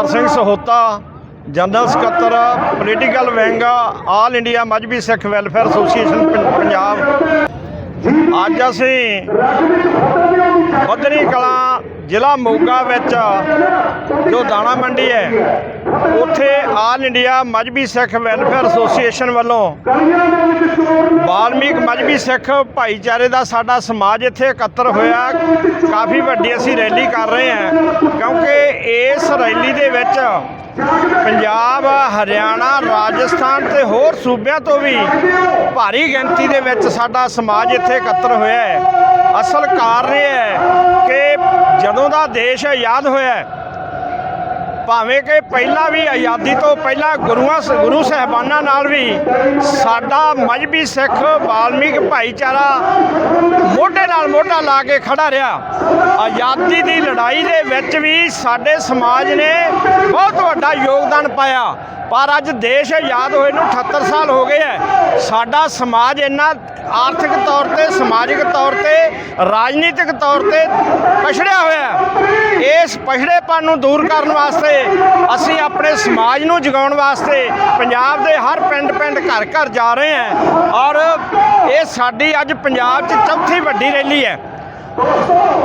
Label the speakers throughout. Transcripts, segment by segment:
Speaker 1: ਅਵਤਾਰ Singh Sahota, general ਸਕੱਤਰ political wing all India Mazhabi Sikh welfare association Punjab. ਅੱਜ ਅਸੀਂ ਬੱਦਰੀ ਕਲਾਂ ਜ਼ਿਲ੍ਹਾ ਮੋਗਾ ਵਿੱਚ ਜੋ ਦਾਣਾ ਮੰਡੀ ਹੈ, ਉੱਥੇ all India Mazhabi Sikh welfare association ਵੱਲੋਂ ਬਾਲਮੀਕ ਮਜਬੀ ਸਿੱਖ ਭਾਈਚਾਰੇ ਦਾ ਸਾਡਾ ਸਮਾਜ ਇੱਥੇ ਇਕੱਤਰ ਹੋਇਆ। ਕਾਫੀ ਵੱਡੀ ਅਸੀਂ ਰੈਲੀ ਕਰ ਰਹੇ ਹਾਂ। ਕਿਉਂਕਿ ਇਸ ਰੈਲੀ ਦੇ ਵਿੱਚ ਪੰਜਾਬ, ਹਰਿਆਣਾ, ਰਾਜਸਥਾਨ ਤੇ ਹੋਰ ਸੂਬਿਆਂ ਤੋਂ ਵੀ ਭਾਰੀ ਗਿਣਤੀ ਦੇ ਵਿੱਚ ਸਾਡਾ ਸਮਾਜ ਇੱਥੇ ਇਕੱਤਰ ਹੋਇਆ ਹੈ। ਅਸਲ ਕਾਰਨ ਇਹ ਹੈ ਕਿ ਜਦੋਂ ਦਾ ਦੇਸ਼ ਆਜ਼ਾਦ ਹੋਇਆ ਭਾਵੇਂ ਕਿ ਪਹਿਲਾਂ ਵੀ ਆਜ਼ਾਦੀ ਤੋਂ ਪਹਿਲਾਂ ਗੁਰੂਆਂ ਗੁਰੂ ਸਾਹਿਬਾਨਾਂ ਨਾਲ ਵੀ ਸਾਡਾ ਮਜਬੀ ਸਿੱਖ ਵਾਲਮੀਕ ਭਾਈਚਾਰਾ ਮੋਢੇ ਨਾਲ ਮੋਢਾ ਲਾ ਕੇ ਖੜਾ ਰਿਹਾ। ਆਜ਼ਾਦੀ ਦੀ ਲੜਾਈ ਦੇ ਵਿੱਚ ਵੀ ਸਾਡੇ ਸਮਾਜ ਨੇ ਬਹੁਤ ਵੱਡਾ ਯੋਗਦਾਨ ਪਾਇਆ। ਪਰ ਅੱਜ ਦੇਸ਼ ਆਜ਼ਾਦ ਹੋਏ ਨੂੰ 78 ਸਾਲ ਹੋ ਗਏ ਹੈ। ਸਾਡਾ ਸਮਾਜ ਇੰਨਾ ਆਰਥਿਕ ਤੌਰ ਤੇ, ਸਮਾਜਿਕ ਤੌਰ ਤੇ, ਰਾਜਨੀਤਿਕ ਤੌਰ ਤੇ ਪਛੜਿਆ ਹੋਇਆ ਇਸ ਪਛੜੇਪਨ ਨੂੰ ਦੂਰ ਕਰਨ ਵਾਸਤੇ ਅਸੀਂ ਆਪਣੇ ਸਮਾਜ ਨੂੰ ਜਗਾਉਣ ਵਾਸਤੇ ਪੰਜਾਬ ਦੇ ਹਰ ਪਿੰਡ ਪਿੰਡ ਘਰ ਘਰ ਜਾ ਰਹੇ ਹਾਂ। ਔਰ ਇਹ ਸਾਡੀ ਅੱਜ ਪੰਜਾਬ 'ਚ ਚੌਥੀ ਵੱਡੀ ਰੈਲੀ ਹੈ।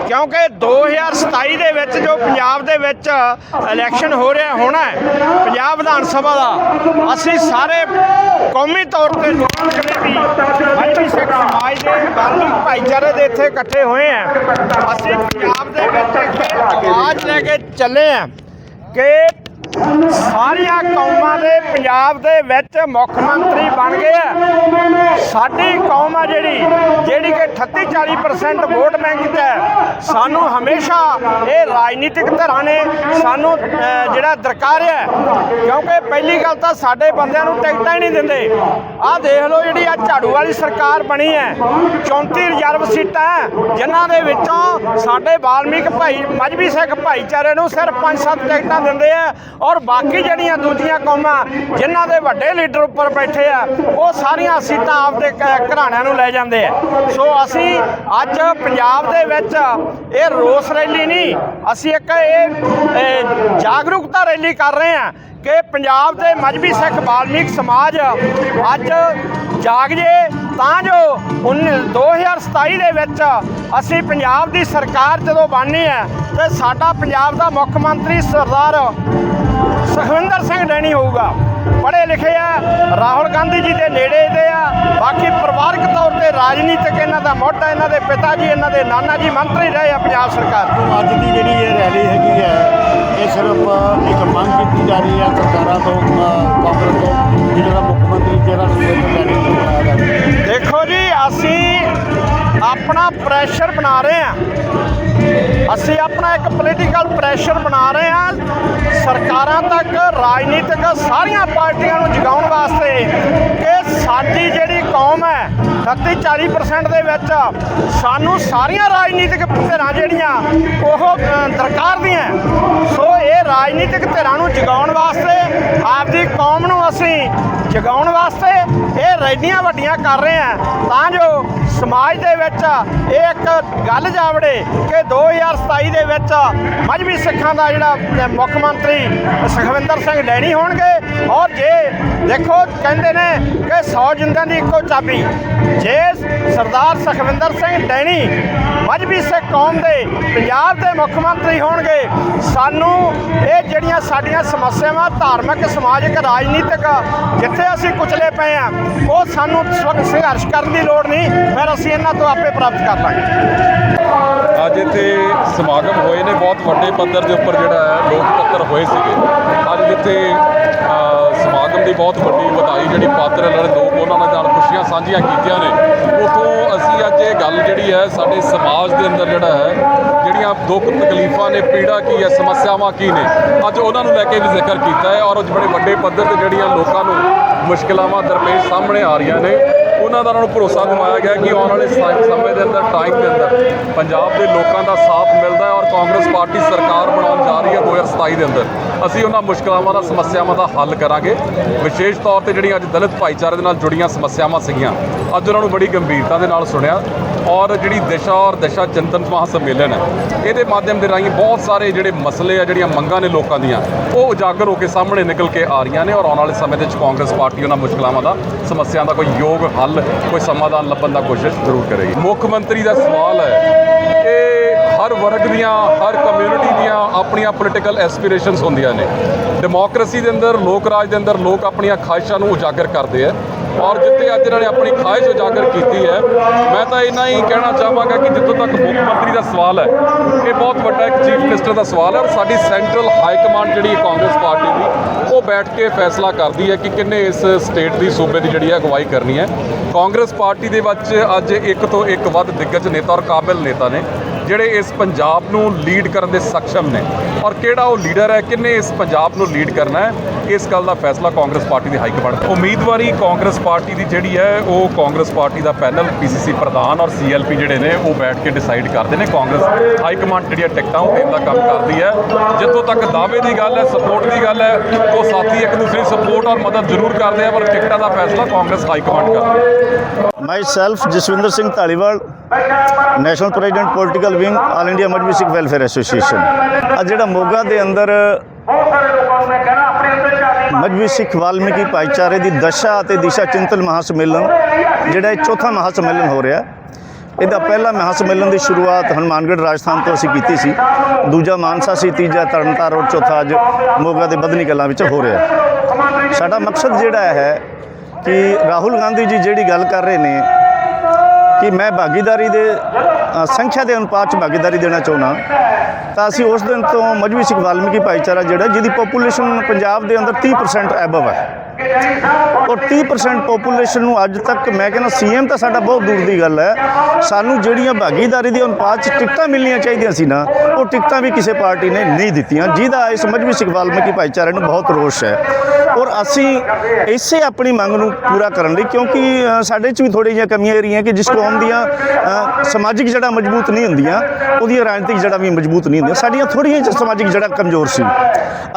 Speaker 1: ਕਿਉਂਕਿ 2027 ਦੇ ਵਿੱਚ ਜੋ ਪੰਜਾਬ ਦੇ ਵਿੱਚ ਇਲੈਕਸ਼ਨ ਹੋ ਰਿਹਾ ਹੋਣਾ ਹੈ, ਪੰਜਾਬ ਵਿਧਾਨ ਸਭਾ ਦਾ, ਅਸੀਂ ਸਾਰੇ ਕੌਮੀ ਤੌਰ ਤੇ ਲੋਕ ਜਿਹੜੇ ਵੀ ਸਿੱਖ ਸਮਾਜ ਦੇ ਬਾਲਮੀਕ ਭਾਈਚਾਰੇ ਦੇ ਇੱਥੇ ਇਕੱਠੇ ਹੋਏ ਆ। ਅਸੀਂ ਪੰਜਾਬ ਦੇ ਵਿੱਚ ਇੱਥੇ ਆਵਾਜ਼ ਲੈ ਕੇ ਚੱਲੇ ਆ ਕਿ ਸਾਰੀਆਂ ਕੌਮਾਂ ਦੇ ਪੰਜਾਬ ਦੇ ਵਿੱਚ ਮੁੱਖ ਮੰਤਰੀ ਬਣ ਗਏ ਆ। ਸਾਡੀ ਕੌਮ ਆ ਜਿਹੜੀ ਜਿਹੜੀ ਕਿ 38 40% ਵੋਟ ਬੈਂਕ 'ਚ ਹੈ। ਸਾਨੂੰ ਹਮੇਸ਼ਾ ਇਹ ਰਾਜਨੀਤਿਕ ਧਿਰਾਂ ਨੇ ਸਾਨੂੰ ਜਿਹੜਾ ਦਰਕਾਰਿਆ ਕਿਉਂਕਿ ਪਹਿਲੀ ਗੱਲ ਤਾਂ ਸਾਡੇ ਬੰਦਿਆਂ ਨੂੰ ਟਿਕਟਾਂ ਹੀ ਨਹੀਂ ਦਿੰਦੇ। ਆਹ ਦੇਖ ਲਓ ਜਿਹੜੀ ਆ ਝਾੜੂ ਵਾਲੀ ਸਰਕਾਰ ਬਣੀ ਹੈ 34 ਰਿਜ਼ਰਵ ਸੀਟਾਂ ਹੈ, ਜਿਨ੍ਹਾਂ ਦੇ ਵਿੱਚੋਂ ਸਾਡੇ ਵਾਲਮੀਕ ਭਾਈ ਮਜਬੀ ਸਿੱਖ ਭਾਈਚਾਰੇ ਨੂੰ ਸਿਰਫ 5-7 ਟਿਕਟਾਂ ਦਿੰਦੇ ਆ। ਔਰ ਬਾਕੀ ਜਿਹੜੀਆਂ ਦੂਜੀਆਂ ਕੌਮਾਂ ਜਿਨ੍ਹਾਂ ਦੇ ਵੱਡੇ ਲੀਡਰ ਉੱਪਰ ਬੈਠੇ ਆ, ਉਹ ਸਾਰੀਆਂ ਸੀਟਾਂ ਆਪਦੇ ਘ- ਘਰਾਣਿਆਂ ਨੂੰ ਲੈ ਜਾਂਦੇ ਆ। ਸੋ ਅਸੀਂ ਅੱਜ ਪੰਜਾਬ ਦੇ ਵਿੱਚ ਇਹ ਰੋਸ ਰੈਲੀ ਨਹੀਂ, ਅਸੀਂ ਇੱਕ ਇਹ ਜਾਗਰੂਕਤਾ ਰੈਲੀ ਕਰ ਰਹੇ ਹਾਂ ਕਿ ਪੰਜਾਬ ਦੇ ਮਜਬੀ ਸਿੱਖ ਬਾਲਮੀਕ ਸਮਾਜ ਅੱਜ ਜਾਗ ਜੇ ਤਾਂ ਜੋ ਉਨ- 2027 ਦੇ ਵਿੱਚ ਅਸੀਂ ਪੰਜਾਬ ਦੀ ਸਰਕਾਰ ਜਦੋਂ ਬਣਨੀ ਹੈ, ਤੇ ਸਾਡਾ ਪੰਜਾਬ ਦਾ ਮੁੱਖ ਮੰਤਰੀ ਸਰਦਾਰ ਸੁਖਵਿੰਦਰ ਸਿੰਘ ਡੈਣੀ ਹੋਊਗਾ। ਪੜ੍ਹੇ ਲਿਖੇ ਆ ਰਾਹੁਲ ਗਾਂਧੀ ਜੀ ਦੇ ਨੇੜੇ ਦੇ ਆ ਬਾਕੀ ਪਰਿਵਾਰਕ ਤੌਰ ਤੇ ਰਾਜਨੀਤਿਕ ਇਹਨਾਂ ਦਾ ਮੋਢਾ ਇਹਨਾਂ ਦੇ ਪਿਤਾ ਜੀ ਇਹਨਾਂ ਦੇ ਨਾਨਾ ਜੀ ਮੰਤਰੀ ਰਹੇ ਆ ਪੰਜਾਬ ਸਰਕਾਰ। ਦੇ
Speaker 2: ਅੱਜ ਦੀ ਜਿਹੜੀ ਇਹ ਰੈਲੀ ਹੈਗੀ ਹੈ ਇਹ ਸਿਰਫ ਇੱਕ ਮੰਗ ਕੀਤੀ ਜਾ ਰਹੀ ਹੈ ਸਰਕਾਰਾਂ ਤੋਂ ਕਾਂਗਰਸ ਤੋਂ ਜਿਹੜਾ ਮੁੱਖ ਮੰਤਰੀ ਜਿਹੜਾ ਬਣਾਇਆ ਜਾਵੇ
Speaker 1: ਦੇਖੋ ਜੀ ਅਸੀਂ ਆਪਣਾ ਪ੍ਰੈਸ਼ਰ ਬਣਾ ਰਹੇ ਹਾਂ। ਅਸੀਂ ਆਪਣਾ ਇੱਕ ਪੋਲੀਟੀਕਲ ਪ੍ਰੈਸ਼ਰ ਬਣਾ ਰਹੇ ਹਾਂ। ਸਰਕਾਰਾਂ ਤੱਕ, ਰਾਜਨੀਤਿਕ ਸਾਰੀਆਂ ਪਾਰਟੀਆਂ ਨੂੰ ਜਗਾਉਣ ਵਾਸਤੇ 34% ਦੇ ਵਿੱਚ ਸਾਨੂੰ ਸਾਰੀਆਂ ਰਾਜਨੀਤਿਕ ਧਿਰਾਂ ਜਿਹੜੀਆਂ ਉਹ ਦਰਕਾਰ ਦੀਆਂ। ਸੋ ਇਹ ਰਾਜਨੀਤਿਕ ਧਿਰਾਂ ਨੂੰ ਜਗਾਉਣ ਵਾਸਤੇ, ਆਪਦੀ ਕੌਮ ਨੂੰ ਅਸੀਂ ਜਗਾਉਣ ਵਾਸਤੇ ਇਹ ਰੈਲੀਆਂ ਵੱਡੀਆਂ ਕਰ ਰਹੇ ਆ ਤਾਂ ਜੋ ਸਮਾਜ ਦੇ ਵਿੱਚ ਇਹ ਇੱਕ ਗੱਲ ਜਾਵੜੇ ਕਿ 2027 ਦੇ ਵਿੱਚ ਮਜਬੀ ਸਿੱਖਾਂ ਦਾ ਜਿਹੜਾ ਮੁੱਖ ਮੰਤਰੀ ਸੁਖਵਿੰਦਰ ਸਿੰਘ ਡੈਣੀ ਹੋਣਗੇ। ਔਰ ਜੇ ਦੇਖੋ, ਕਹਿੰਦੇ ਨੇ ਕਿ 100 ਜਿੰਦਾਂ ਦੀ ਇੱਕੋ ਚਾਬੀ। ਜੇ ਸਰਦਾਰ ਸੁਖਵਿੰਦਰ ਸਿੰਘ ਡੈਣੀ ਮਜਬੀ ਸਿੱਖ ਕੌਮ ਦੇ ਪੰਜਾਬ ਦੇ ਮੁੱਖ ਮੰਤਰੀ ਹੋਣਗੇ। ਸਾਨੂੰ ਇਹ ਜਿਹੜੀਆਂ ਸਾਡੀਆਂ ਸਮੱਸਿਆਵਾਂ ਧਾਰਮਿਕ, ਸਮਾਜਿਕ, ਰਾਜਨੀਤਿਕ ਜਿੱਥੇ ਅਸੀਂ ਕੁਚਲੇ ਪਏ ਆ, ਉਹ ਸਾਨੂੰ ਸੰਘਰਸ਼ ਕਰਨ ਦੀ ਲੋੜ ਨਹੀਂ। ਫਿਰ ਅਸੀਂ ਇਹਨਾਂ ਤੋਂ ਆਪੇ ਪ੍ਰਾਪਤ ਕਰ ਲਾਂਗੇ।
Speaker 3: ਅੱਜ ਇੱਥੇ ਸਮਾਗਮ ਹੋਏ ਨੇ, ਬਹੁਤ ਵੱਡੇ ਪੱਧਰ ਦੇ ਉੱਪਰ ਜਿਹੜਾ ਹੈ, ਲੋਕ ਪੱਤਰ ਹੋਏ ਸੀਗੇ। ਅੱਜ ਜਿੱਥੇ ਸਮਾਗਮ ਦੀ ਬਹੁਤ ਵੱਡੀ ਵਧਾਈ ਜਿਹੜੀ ਪਾਤਰ ਵਾਲੇ ਲੋਕ, ਉਹਨਾਂ ਦੇ ਨਾਲ ਖੁਸ਼ੀਆਂ ਸਾਂਝੀਆਂ ਕੀਤੀਆਂ ਨੇ। ਉਥੋਂ ਅਸੀਂ ਅੱਜ ਇਹ ਗੱਲ ਜਿਹੜੀ ਹੈ, ਸਾਡੇ ਸਮਾਜ ਦੇ ਅੰਦਰ ਜਿਹੜਾ ਹੈ, ਜਿਹੜੀਆਂ ਦੁੱਖ ਤਕਲੀਫਾਂ ਨੇ, ਪੀੜਾ ਕੀ ਹੈ, ਸਮੱਸਿਆਵਾਂ ਕੀ ਨੇ, ਅੱਜ ਉਹਨਾਂ ਨੂੰ ਲੈ ਕੇ ਵੀ ਜ਼ਿਕਰ ਕੀਤਾ ਹੈ ਔਰ ਅੱਜ ਬੜੇ ਵੱਡੇ ਪੱਧਰ ਤੇ ਜਿਹੜੀਆਂ ਲੋਕਾਂ ਨੂੰ ਮੁਸ਼ਕਲਾਵਾਂ ਦਰਪੇਸ਼ ਸਾਹਮਣੇ ਆ ਰਹੀਆਂ ਨੇ। ਉਹਨਾਂ ਦਾ ਉਹਨਾਂ ਨੂੰ ਭਰੋਸਾ ਦਿਵਾਇਆ ਗਿਆ ਕਿ ਆਉਣ ਵਾਲੇ ਸਮ- ਸਮੇਂ ਦੇ ਅੰਦਰ, ਟਾਈਮ ਦੇ ਅੰਦਰ ਪੰਜਾਬ ਦੇ ਲੋਕਾਂ ਦਾ ਸਾਥ ਮਿਲਦਾ ਹੈ ਔਰ ਕਾਂਗਰਸ ਪਾਰਟੀ ਸਰਕਾਰ ਬਣਾਉਣ ਜਾ ਰਹੀ ਹੈ 2027 27 ਦੇ ਅੰਦਰ। ਅਸੀਂ ਉਹਨਾਂ ਮੁਸ਼ਕਲਾਵਾਂ ਦਾ ਸਮੱਸਿਆਵਾਂ ਦਾ ਹੱਲ ਕਰਾਂਗੇ। ਵਿਸ਼ੇਸ਼ ਤੌਰ ਤੇ ਜਿਹੜੀਆਂ ਅੱਜ ਦਲਿਤ ਭਾਈਚਾਰੇ ਦੇ ਨਾਲ ਜੁੜੀਆਂ ਸਮੱਸਿਆਵਾਂ ਸੀਗੀਆਂ, ਅੱਜ ਉਹਨਾਂ ਨੂੰ ਬੜੀ ਗੰਭੀਰਤਾ ਦੇ ਨਾਲ ਸੁਣਿਆ ਔਰ ਜਿਹੜੀ ਦਿਸ਼ਾ ਔਰ ਦਿਸ਼ਾ ਚਿੰਤਨ ਮਹਾ ਸੰਮੇਲਨ ਹੈ, ਇਹਦੇ ਮਾਧਿਅਮ ਦੇ ਰਾਹੀਂ ਬਹੁਤ ਸਾਰੇ ਜਿਹੜੇ ਮਸਲੇ ਆ, ਜਿਹੜੀਆਂ ਮੰਗਾਂ ਨੇ ਲੋਕਾਂ ਦੀਆਂ, ਉਹ ਉਜਾਗਰ ਹੋ ਕੇ ਸਾਹਮਣੇ ਨਿਕਲ ਕੇ ਆ ਰਹੀਆਂ ਨੇ ਔਰ ਆਉਣ ਵਾਲੇ ਸਮੇਂ ਦੇ ਵਿੱਚ ਕਾਂਗਰਸ ਪਾਰਟੀ ਉਹਨਾਂ ਮੁਸ਼ਕਲਾਵਾਂ ਦਾ, ਸਮੱਸਿਆਵਾਂ ਦਾ ਕੋਈ ਯੋਗ ਹੱਲ ਕੋਈ ਸਮਾਧਾਨ ਲੱਭਣ ਦਾ ਕੋਸ਼ਿਸ਼ ਜ਼ਰੂਰ ਕਰੇਗੀ। ਮੁੱਖ ਮੰਤਰੀ ਦਾ ਸਵਾਲ ਹੈ ਇਹ ਹਰ ਵਰਗ ਦੀਆਂ, ਹਰ ਕਮਿਊਨਿਟੀ ਦੀਆਂ ਆਪਣੀਆਂ ਪੋਲੀਟੀਕਲ ਐਸਪੀਰੇਸ਼ਨਸ ਹੁੰਦੀਆਂ ਨੇ। ਡੈਮੋਕ੍ਰੇਸੀ ਦੇ ਅੰਦਰ, ਲੋਕ ਰਾਜ ਦੇ ਅੰਦਰ ਲੋਕ ਆਪਣੀਆਂ ਖਾਹਿਸ਼ਾਂ ਨੂੰ ਉਜਾਗਰ ਕਰਦੇ ਆ। ਔਰ ਜਿੱਥੇ ਅੱਜ ਇਹਨਾਂ ਨੇ ਆਪਣੀ ਖਾਹਿਸ਼ ਉਜਾਗਰ ਕੀਤੀ ਹੈ, ਮੈਂ ਤਾਂ ਇੰਨਾ ਹੀ ਕਹਿਣਾ ਚਾਹਾਂਗਾ ਕਿ ਜਿੱਥੋਂ ਤੱਕ ਮੁੱਖ ਮੰਤਰੀ ਦਾ ਸਵਾਲ ਹੈ, ਇਹ ਬਹੁਤ ਵੱਡਾ ਇੱਕ ਚੀਫ ਮਿਨਿਸਟਰ ਦਾ ਸਵਾਲ ਹੈ। ਔਰ ਸਾਡੀ ਸੈਂਟਰਲ ਹਾਈ ਕਮਾਂਡ ਜਿਹੜੀ ਕਾਂਗਰਸ ਪਾਰਟੀ ਦੀ, ਉਹ ਬੈਠ ਕੇ ਫੈਸਲਾ ਕਰਦੀ ਹੈ ਕਿ ਕਿੰਨੇ ਇਸ ਸਟੇਟ ਦੀ, ਸੂਬੇ ਦੀ ਜਿਹੜੀ ਹੈ ਅਗਵਾਈ ਕਰਨੀ ਹੈ। ਕਾਂਗਰਸ ਪਾਰਟੀ ਦੇ ਵਿੱਚ ਅੱਜ ਇੱਕ ਤੋਂ ਇੱਕ ਵੱਧ ਦਿੱਗਜ ਨੇਤਾ ਔਰ ਕਾਬਿਲ ਨੇਤਾ ਨੇ। ਜਿਹੜੇ ਇਸ ਪੰਜਾਬ ਨੂੰ ਲੀਡ ਕਰਨ ਦੇ ਸક્ષਮ ਨੇ। ਔਰ ਕਿਹੜਾ ਉਹ ਲੀਡਰ ਹੈ? ਕਿੰਨੇ ਇਸ ਪੰਜਾਬ ਨੂੰ ਲੀਡ ਕਰਨਾ ਹੈ? ਇਸ ਗੱਲ ਦਾ ਫੈਸਲਾ ਕਾਂਗਰਸ ਪਾਰਟੀ ਦੀ ਹਾਈ ਕਮਾਂਡ ਉਮੀਦਵਾਰੀ ਕਾਂਗਰਸ ਪਾਰਟੀ ਦੀ ਜਿਹੜੀ ਹੈ, ਉਹ ਕਾਂਗਰਸ ਪਾਰਟੀ ਦਾ ਪੈਨਲ ਪੀਸੀਸੀ ਪ੍ਰਧਾਨ ਔਰ ਸੀਐਲਪੀ ਜਿਹੜੇ ਨੇ, ਉਹ ਬੈਠ ਕੇ ਡਿਸਾਈਡ ਕਰਦੇ ਨੇ। ਕਾਂਗਰਸ ਹਾਈ ਕਮਾਂਡ ਜਿਹੜੀਆਂ ਟਿਕਟਾਂ, ਉਹ ਦੇਣ ਦਾ ਕੰਮ ਕਰਦੀ ਹੈ। ਜਿੱਥੋਂ ਤੱਕ ਦਾਅਵੇ ਦੀ ਗੱਲ ਹੈ ਸਪੋਰਟ ਦੀ ਗੱਲ ਹੈ, ਉਹ ਸਾਥੀ ਇੱਕ ਦੂਸਰੇ ਦੀ ਸਪੋਰਟ ਔਰ ਮਦਦ ਜ਼ਰੂਰ ਕਰਦੇ ਆ, ਪਰ ਟਿਕਟਾਂ ਦਾ ਫੈਸਲਾ ਕਾਂਗਰਸ ਹਾਈ ਕਮਾਂਡ ਕਰਦੀ ਹੈ।
Speaker 4: Myself Jaswinder Singh Dhaliwal national president political wing all India Mazhabi Sikh welfare association ਅੱਜ ਜਿਹੜਾ ਮੋਗਾ ਦੇ ਅੰਦਰ ਮਜਬੀ ਸਿੱਖ ਵਾਲਮੀਕੀ ਭਾਈਚਾਰੇ ਦੀ ਦਸ਼ਾ ਅਤੇ ਦਿਸ਼ਾ ਚਿੰਤਨ ਮਹਾ ਸੰਮੇਲਨ ਜਿਹੜਾ ਇਹ ਚੌਥਾ ਮਹਾ ਸੰਮੇਲਨ ਹੋ ਰਿਹਾ ਇਹਦਾ ਪਹਿਲਾ ਮਹਾ ਸੰਮੇਲਨ ਦੀ ਸ਼ੁਰੂਆਤ ਹਨੂਮਾਨਗੜ੍ਹ ਰਾਜਸਥਾਨ ਤੋਂ ਅਸੀਂ ਕੀਤੀ ਸੀ। ਦੂਜਾ ਮਾਨਸਾ ਸੀ, ਤੀਜਾ ਤਰਨਤਾਰਨ ਔਰ ਚੌਥਾ ਅੱਜ ਮੋਗਾ ਦੇ ਬਦਨੀ ਕਲਾਂ ਵਿੱਚ ਹੋ ਰਿਹਾ ਸਾਡਾ ਮਕਸਦ ਜਿਹੜਾ ਹੈ ਕਿ ਰਾਹੁਲ ਗਾਂਧੀ ਜੀ ਜਿਹੜੀ ਗੱਲ ਕਰ ਰਹੇ ਨੇ ਕਿ ਮੈਂ ਭਾਗੀਦਾਰੀ ਦੇ ਸੰਖਿਆ ਦੇ ਅਨੁਪਾਤ 'ਚ ਭਾਗੀਦਾਰੀ ਦੇਣਾ ਚਾਹੁੰਦਾ ਤਾਂ ਅਸੀਂ ਉਸ ਦਿਨ ਤੋਂ ਮਜਬੀ ਸਿੱਖ ਵਾਲਮੀਕੀ ਭਾਈਚਾਰਾ ਜਿਹੜਾ ਜਿਹਦੀ ਪੋਪੂਲੇਸ਼ਨ ਪੰਜਾਬ ਦੇ ਅੰਦਰ 30% ਐਬਵ ਹੈ। ਔਰ 30% ਪੋਪੂਲੇਸ਼ਨ ਨੂੰ ਅੱਜ ਤੱਕ ਮੈਂ ਕਹਿੰਦਾ ਸੀਐਮ ਤਾਂ ਸਾਡਾ ਬਹੁਤ ਦੂਰ ਦੀ ਗੱਲ ਹੈ। ਸਾਨੂੰ ਜਿਹੜੀਆਂ ਭਾਗੀਦਾਰੀ ਦੇ ਅਨੁਪਾਤ 'ਚ ਟਿਕਟਾਂ ਮਿਲਣੀਆਂ ਚਾਹੀਦੀਆਂ ਸੀ ਨਾ, ਉਹ ਟਿਕਟਾਂ ਵੀ ਕਿਸੇ ਪਾਰਟੀ ਨੇ ਨਹੀਂ ਦਿੱਤੀਆਂ, ਜਿਹਦਾ ਇਸ ਮਜਬੀ ਸਿੱਖ ਵਾਲਮੀਕੀ ਭਾਈਚਾਰੇ ਨੂੰ ਬਹੁਤ ਰੋਸ਼ ਹੈ। ਔਰ ਅਸੀਂ ਇਸੇ ਆਪਣੀ ਮੰਗ ਨੂੰ ਪੂਰਾ ਕਰਨ ਲਈ ਕਿਉਂਕਿ ਸਾਡੇ 'ਚ ਵੀ ਥੋੜ੍ਹੀਆਂ ਜਿਹੀਆਂ ਕਮੀਆਂ ਰਹੀਆਂ ਕਿ ਜਿਸ ਕੌਮ ਦੀਆਂ ਸਮਾਜਿਕ ਜੜ੍ਹਾਂ ਮਜ਼ਬੂਤ ਨਹੀਂ ਹੁੰਦੀਆਂ ਉਹਦੀਆਂ ਰਾਜਨੀਤਿਕ ਜੜ੍ਹਾਂ ਵੀ ਮਜ਼ਬੂਤ ਨਹੀਂ ਹੁੰਦੀਆਂ। ਸਾਡੀਆਂ ਥੋੜ੍ਹੀਆਂ ਜਿਹੀਆਂ ਸਮਾਜਿਕ ਜੜ੍ਹਾਂ ਕਮਜ਼ੋਰ ਸੀ।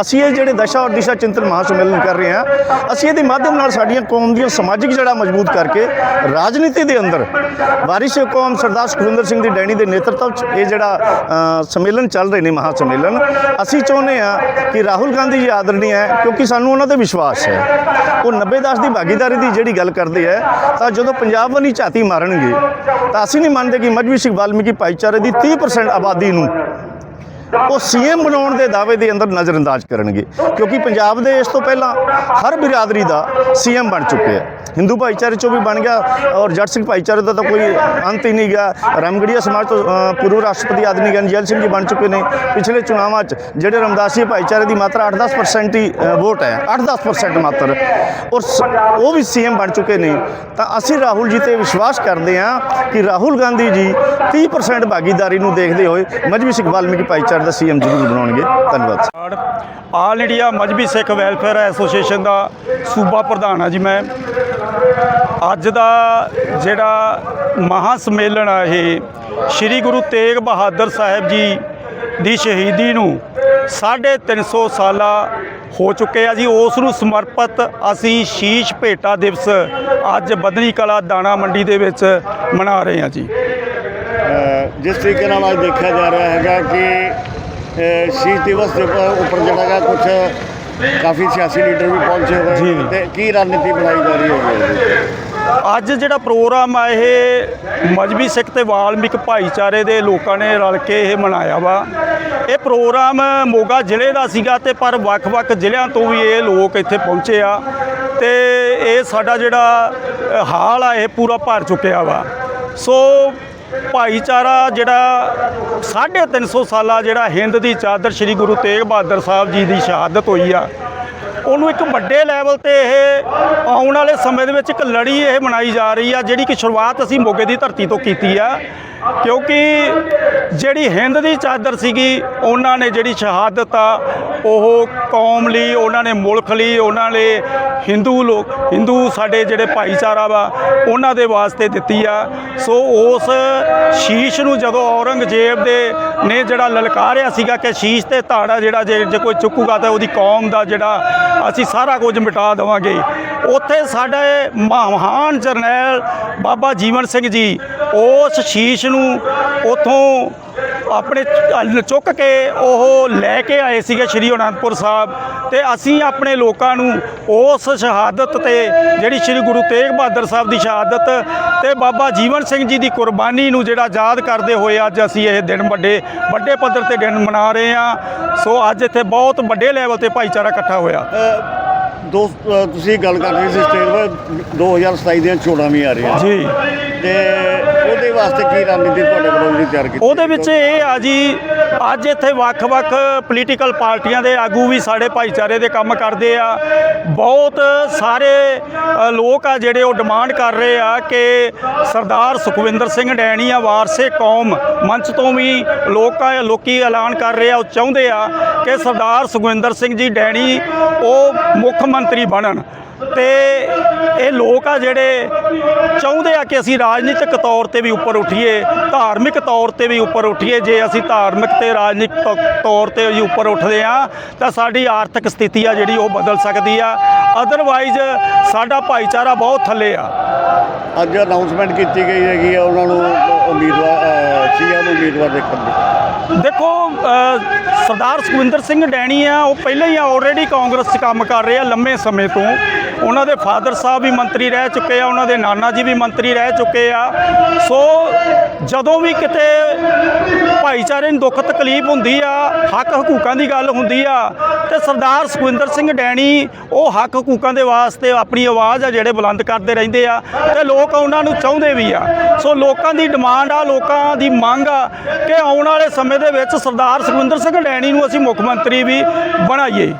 Speaker 4: ਅਸੀਂ ਇਹ ਜਿਹੜੇ ਦਸ਼ਾ ਔਰ ਦਿਸ਼ਾ ਚਿੰਤਨ ਮਹਾ ਸੰਮੇਲਨ ਕਰ ਰਹੇ ਹਾਂ ਅਸੀਂ ਇਹਦੇ ਮਾਧਿਅਮ ਨਾਲ ਸਾਡੀਆਂ ਕੌਮ ਦੀਆਂ ਸਮਾਜਿਕ ਜੜ੍ਹਾਂ ਮਜ਼ਬੂਤ ਕਰਕੇ ਰਾਜਨੀਤੀ ਦੇ ਅੰਦਰ ਵਾਰਿਸ ਕੌਮ ਸਰਦਾਰ ਸੁਖਵਿੰਦਰ ਸਿੰਘ ਦੀ ਡੈਣੀ ਦੇ ਨੇਤਰਤਵ 'ਚ ਇਹ ਜਿਹੜਾ ਅ, ਸੰਮੇਲਨ ਚੱਲ ਰਹੇ ਨੇ ਮਹਾ ਸੰਮੇਲਨ ਅਸੀਂ ਚਾਹੁੰਦੇ ਹਾਂ ਕਿ ਰਾਹੁਲ ਗਾਂਧੀ ਜੀ ਆਦਰਣੀ ਹੈ ਕਿਉਂਕਿ ਸਾਨੂੰ ਉਹਨਾਂ ਤੇ ਵਿਸ਼ਵਾਸ ਹੈ। ਉਹ 90 ਦਸ ਦੀ ਭਾਗੀਦਾਰੀ ਦੀ ਜਿਹੜੀ ਗੱਲ ਕਰਦੇ ਹੈ ਤਾਂ ਜਦੋਂ ਪੰਜਾਬ ਵਾਲੀ ਝਾਤੀ ਮਾਰਨਗੇ, ਤਾਂ ਅਸੀਂ ਨਹੀਂ ਮੰਨਦੇ ਕਿ ਮਜਬੀ ਸਿੱਖ ਵਾਲਮੀਕੀ ਭਾਈਚਾਰੇ ਦੀ 30% ਆਬਾਦੀ ਨੂੰ ਉਹ ਸੀਐਮ ਬਣਾਉਣ ਦੇ ਦਾਅਵੇ ਦੇ ਅੰਦਰ ਨਜ਼ਰਅੰਦਾਜ਼ ਕਰਨਗੇ। ਕਿਉਂਕਿ ਪੰਜਾਬ ਦੇ ਇਸ ਤੋਂ ਪਹਿਲਾਂ ਹਰ ਬਿਰਾਦਰੀ ਦਾ ਸੀਐਮ ਬਣ ਚੁੱਕੇ ਆ। ਹਿੰਦੂ ਭਾਈਚਾਰੇ ਚੋਂ ਵੀ ਬਣ ਗਿਆ ਔਰ ਜੱਟ ਸਿੰਘ ਭਾਈਚਾਰੇ ਦਾ ਤਾਂ ਕੋਈ ਅੰਤ ਹੀ ਨਹੀਂ ਗਿਆ। ਰਾਮਗੜੀਆ ਸਮਾਜ ਤੋਂ ਪੂਰਵ ਰਾਸ਼ਟਰਪਤੀ ਆਦਮੀ ਗੰਜੈਲ ਸਿੰਘ ਜੀ ਬਣ ਚੁੱਕੇ ਨੇ। ਪਿਛਲੇ ਚੁਣਾਵਾਂ 'ਚ ਜਿਹੜੇ ਰਮਦਾਸੀ ਭਾਈਚਾਰੇ ਦੀ ਮਾਤਰਾ 8-10% ਹੀ ਵੋਟ ਹੈ। 8-10% ਮਾਤਰ। ਔਰ ਸ- ਉਹ ਵੀ ਸੀਐਮ ਬਣ ਚੁੱਕੇ ਨੇ। ਤਾਂ ਅਸੀਂ ਰਾਹੁਲ ਜੀ ਤੇ ਵਿਸ਼ਵਾਸ ਕਰਦੇ ਹਾਂ ਕਿ ਰਾਹੁਲ ਗਾਂਧੀ ਜੀ 30% ਭਾਗੀਦਾਰੀ ਨੂੰ ਦੇਖਦੇ ਹੋਏ ਮਜਬੀ ਸਿੱਖ ਵਾਲਮੀਕੀ ਭਾਈਚਾਰੇ ਦਾ ਸੀਐਮ ਜ਼ਰੂਰ ਬਣਾਉਣਗੇ। ਧੰਨਵਾਦ।
Speaker 5: All India Mazhabi Sikh welfare association ਦਾ ਸੂਬਾ ਪ੍ਰਧਾਨ ਹਾਂ ਜੀ ਮੈਂ। ਅੱਜ ਦਾ ਜਿਹੜਾ ਮਹਾ ਸੰਮੇਲਨ ਆ ਇਹ, ਸ੍ਰੀ ਗੁਰੂ ਤੇਗ ਬਹਾਦਰ ਸਾਹਿਬ ਜੀ ਦੀ ਸ਼ਹੀਦੀ ਨੂੰ 350 ਸਾਲਾ ਹੋ ਚੁੱਕੇ ਆ ਜੀ। ਉਸ ਨੂੰ ਸਮਰਪਿਤ ਅਸੀਂ ਸ਼ੀਸ਼ ਭੇਟਾ ਦਿਵਸ ਅੱਜ ਬਦਨੀ ਕਲਾ ਦਾਣਾ ਮੰਡੀ ਦੇ ਵਿੱਚ ਮਨਾ ਰਹੇ ਹਾਂ ਜੀ।
Speaker 2: ਜਿਸ ਤਰੀਕੇ ਨਾਲ ਅੱਜ ਦੇਖਿਆ ਜਾ ਰਿਹਾ ਹੈਗਾ ਕਿ ਸ਼ਹੀਦ ਦਿਵਸ ਦੇ ਉੱਪਰ ਜਿਹੜਾ ਹੈਗਾ ਕੁਝ ਕਾਫੀ ਸਿਆਸੀ ਲੀਡਰ ਵੀ ਪਹੁੰਚੇ ਹੋਏ। ਤੇ ਕੀ ਰਣਨੀਤੀ ਬਣਾਈ ਜਾ ਰਹੀ ਹੈ?
Speaker 5: ਅੱਜ ਜਿਹੜਾ ਪ੍ਰੋਗਰਾਮ ਆ ਇਹ ਮਜਬੀ ਸਿੱਖ ਤੇ ਵਾਲਮਿਕ ਭਾਈਚਾਰੇ ਦੇ ਲੋਕਾਂ ਨੇ ਰਲ ਕੇ ਇਹ ਮਨਾਇਆ ਵਾ। ਇਹ ਪ੍ਰੋਗਰਾਮ ਮੋਗਾ ਜ਼ਿਲ੍ਹੇ ਦਾ ਸੀਗਾ ਤੇ ਪਰ ਵੱਖ-ਵੱਖ ਜ਼ਿਲ੍ਹਿਆਂ ਤੋਂ ਵੀ ਇਹ ਲੋਕ ਇੱਥੇ ਪਹੁੰਚੇ ਆ। ਤੇ ਇਹ ਸਾਡਾ ਜਿਹੜਾ ਹਾਲ ਆ ਇਹ ਪੂਰਾ ਭਰ ਚੁੱਕਿਆ ਵਾ। ਸੋ ਭਾਈਚਾਰਾ ਜਿਹੜਾ 350 ਸਾਲਾ ਜਿਹੜਾ ਹਿੰਦ ਦੀ ਚਾਦਰ ਸ੍ਰੀ ਗੁਰੂ ਤੇਗ ਬਹਾਦਰ ਸਾਹਿਬ ਜੀ ਦੀ ਸ਼ਹਾਦਤ ਹੋਈ ਆ, ਉਹਨੂੰ ਇੱਕ ਵੱਡੇ ਲੈਵਲ ਤੇ ਇਹ ਆਉਣ ਵਾਲੇ ਸਮੇਂ ਦੇ ਵਿੱਚ ਇੱਕ ਲੜੀ ਇਹ ਬਣਾਈ ਜਾ ਰਹੀ ਆ, ਜਿਹੜੀ ਕਿ ਸ਼ੁਰੂਆਤ ਅਸੀਂ ਮੋਗੇ ਦੀ ਧਰਤੀ ਤੋਂ ਕੀਤੀ ਆ। ਕਿਉਂਕਿ ਜਿਹੜੀ ਹਿੰਦ ਦੀ ਚਾਦਰ ਸੀਗੀ, ਉਹਨਾਂ ਨੇ ਜਿਹੜੀ ਸ਼ਹਾਦਤ ਆ ਉਹ ਕੌਮ ਲਈ, ਉਹਨਾਂ ਨੇ ਮੁਲਕ ਲਈ, ਉਹਨਾਂ ਨੇ ਹਿੰਦੂ ਲੋਕ, ਹਿੰਦੂ ਸਾਡੇ ਜਿਹੜੇ ਭਾਈਚਾਰਾ ਵਾ, ਉਹਨਾਂ ਦੇ ਵਾਸਤੇ ਦਿੱਤੀ ਆ। ਸੋ ਉਸ ਸ਼ੀਸ਼ ਨੂੰ ਜਦੋਂ ਔਰੰਗਜ਼ੇਬ ਦੇ ਨੇ ਜਿਹੜਾ ਲਲਕਾਰਿਆ ਸੀਗਾ ਕਿ ਸ਼ੀਸ਼ ਤੇ ਧਾੜਾ ਜਿਹੜਾ ਜੇ ਜੇ ਕੋਈ ਚੁੱਕੂਗਾ ਤਾਂ ਉਹਦੀ ਕੌਮ ਦਾ ਜਿਹੜਾ ਅਸੀਂ ਸਾਰਾ ਕੁਝ ਮਿਟਾ ਦੇਵਾਂਗੇ। ਉੱਥੇ ਸਾਡੇ ਮਹਾਨ ਜਰਨੈਲ ਬਾਬਾ ਜੀਵਨ ਸਿੰਘ ਜੀ, ਉਸ ਸ਼ੀਸ਼ ਨੂੰ ਉਥੋਂ ਆਪਣੇ ਚੁੱਕ ਕੇ ਉਹ ਲੈ ਕੇ ਆਏ ਸੀਗੇ ਸ਼੍ਰੀ ਅਨੰਦਪੁਰ ਸਾਹਿਬ ਤੇ ਅਸੀਂ ਆਪਣੇ ਲੋਕਾਂ ਨੂੰ ਉਸ ਸ਼ਹਾਦਤ ਤੇ ਜਿਹੜੀ ਸ਼੍ਰੀ ਗੁਰੂ ਤੇਗ ਬਹਾਦਰ ਸਾਹਿਬ ਦੀ ਸ਼ਹਾਦਤ ਤੇ ਬਾਬਾ ਜੀਵਨ ਸਿੰਘ ਜੀ ਦੀ ਕੁਰਬਾਨੀ ਨੂੰ ਜਿਹੜਾ ਯਾਦ ਕਰਦੇ ਹੋਏ ਅੱਜ ਅਸੀਂ ਇਹ ਦਿਨ ਵੱਡੇ ਵੱਡੇ ਪੱਧਰ ਤੇ ਦਿਨ ਮਨਾ ਰਹੇ ਹਾਂ। ਸੋ ਅੱਜ ਇੱਥੇ ਬਹੁਤ ਵੱਡੇ ਲੈਵਲ ਤੇ ਭਾਈਚਾਰਾ ਇਕੱਠਾ ਹੋਇਆ।
Speaker 2: ਦੋ ਤੁਸੀਂ ਗੱਲ ਕਰ ਰਹੇ ਸੀ ਸਟੇਟ ਵਾ 2027 ਦੀਆਂ ਚੋਣਾਂ ਵੀ ਆ ਰਹੀਆਂ।
Speaker 5: ਜੀ।
Speaker 2: ਤੇ ਉਹਦੇ ਵਾਸਤੇ ਕੀ ਰਣਨੀਤੀ, ਤੁਹਾਡੇ ਵੱਲੋਂ ਜਿਹੜੀ ਤਿਆਰ ਕੀਤੀ
Speaker 5: ਉਹਦੇ ਵਿੱਚ ਇਹ ਆ ਜੀ, ਅੱਜ ਇੱਥੇ ਵੱਖ-ਵੱਖ ਪੋਲੀਟੀਕਲ ਪਾਰਟੀਆਂ ਦੇ ਆਗੂ ਵੀ ਸਾਡੇ ਭਾਈਚਾਰੇ ਦੇ ਕੰਮ ਕਰਦੇ ਆ। ਬਹੁਤ ਸਾਰੇ ਲੋਕ ਆ ਜਿਹੜੇ ਉਹ ਡਿਮਾਂਡ ਕਰ ਰਹੇ ਆ ਕਿ ਸਰਦਾਰ ਸੁਖਵਿੰਦਰ ਸਿੰਘ ਡੈਣੀ ਆ, ਵਾਰਸੇ ਕੌਮ ਮੰਚ ਤੋਂ ਵੀ ਲੋਕਾਂ ਲੋਕੀ ਐਲਾਨ ਕਰ ਰਹੇ ਆ, ਉਹ ਚਾਹੁੰਦੇ ਆ ਕਿ ਸਰਦਾਰ ਸੁਖਵਿੰਦਰ ਸਿੰਘ ਜੀ ਡੈਣੀ ਉਹ ਮੁੱਖ ਮੰਤਰੀ ਬਣਨ। ਤੇ ਇਹ ਲੋਕ ਆ ਜਿਹੜੇ ਚਾਹੁੰਦੇ ਆ ਕਿ ਅਸੀਂ ਰਾਜਨੀਤਿਕ ਤੌਰ ਤੇ ਵੀ ਉੱਪਰ ਉੱਠੀਏ ਧਾਰਮਿਕ ਤੌਰ ਤੇ ਵੀ ਉੱਪਰ ਉੱਠੀਏ। ਜੇ ਅਸੀਂ ਧਾਰਮਿਕ ਤੇ ਰਾਜਨੀਤਿਕ ਤੌਰ ਤੇ ਵੀ ਉੱਪਰ ਉੱਠਦੇ ਆ ਤਾਂ ਸਾਡੀ ਆਰਥਿਕ ਸਥਿਤੀ ਆ ਜਿਹੜੀ ਉਹ ਬਦਲ ਸਕਦੀ ਆ। ਅਦਰਵਾਈਜ਼ ਸਾਡਾ ਭਾਈਚਾਰਾ ਬਹੁਤ ਥੱਲੇ ਆ।
Speaker 2: ਅੱਜ ਅਨਾਉਂਸਮੈਂਟ ਕੀਤੀ ਗਈ ਹੈਗੀ ਆ ਉਹਨਾਂ ਨੂੰ ਉਮੀਦਵਾਰ ਸੀਐਮ ਉਮੀਦਵਾਰ ਦੇਖਣ ਦੀ।
Speaker 5: ਦੇਖੋ ਸਰਦਾਰ ਸੁਖਵਿੰਦਰ ਸਿੰਘ ਡੈਣੀ ਆ ਉਹ ਪਹਿਲਾਂ ਹੀ ਆਲਰੇਡੀ ਕਾਂਗਰਸ 'ਚ ਕੰਮ ਕਰ ਰਹੇ ਆ ਲੰਮੇ ਸਮੇਂ ਤੋਂ। ਉਹਨਾਂ ਦੇ ਫਾਦਰ ਸਾਹਿਬ ਵੀ ਮੰਤਰੀ ਰਹਿ ਚੁੱਕੇ ਆ, ਉਹਨਾਂ ਦੇ ਨਾਨਾ ਜੀ ਵੀ ਮੰਤਰੀ ਰਹਿ ਚੁੱਕੇ ਆ। ਸੋ ਜਦੋਂ ਵੀ ਕਿਤੇ ਭਾਈਚਾਰੇ ਨੂੰ ਦੁੱਖ ਤਕਲੀਫ ਹੁੰਦੀ ਆ, ਹੱਕ ਹਕੂਕਾਂ ਦੀ ਗੱਲ ਹੁੰਦੀ ਆ, ਤੇ ਸਰਦਾਰ ਸੁਖਵਿੰਦਰ ਸਿੰਘ ਡੈਣੀ ਉਹ ਹੱਕ ਹਕੂਕਾਂ ਦੇ ਵਾਸਤੇ ਆਪਣੀ ਆਵਾਜ਼ ਆ ਜਿਹੜੇ ਬੁਲੰਦ ਕਰਦੇ ਰਹਿੰਦੇ ਆ, ਤੇ ਲੋਕ ਉਹਨਾਂ ਨੂੰ ਚਾਹੁੰਦੇ ਵੀ ਆ। ਸੋ ਲੋਕਾਂ ਦੀ ਡਿਮਾਂਡ ਆ, ਲੋਕਾਂ ਦੀ ਮੰਗ ਆ ਕਿ ਆਉਣ ਵਾਲੇ ਸਮੇਂ ਦੇ ਵਿੱਚ ਸਰਦਾਰ ਸੁਖਵਿੰਦਰ ਸਿੰਘ ਡੈਣੀ ਨੂੰ ਅਸੀਂ ਮੁੱਖ ਮੰਤਰੀ ਵੀ ਬਣਾਈਏ।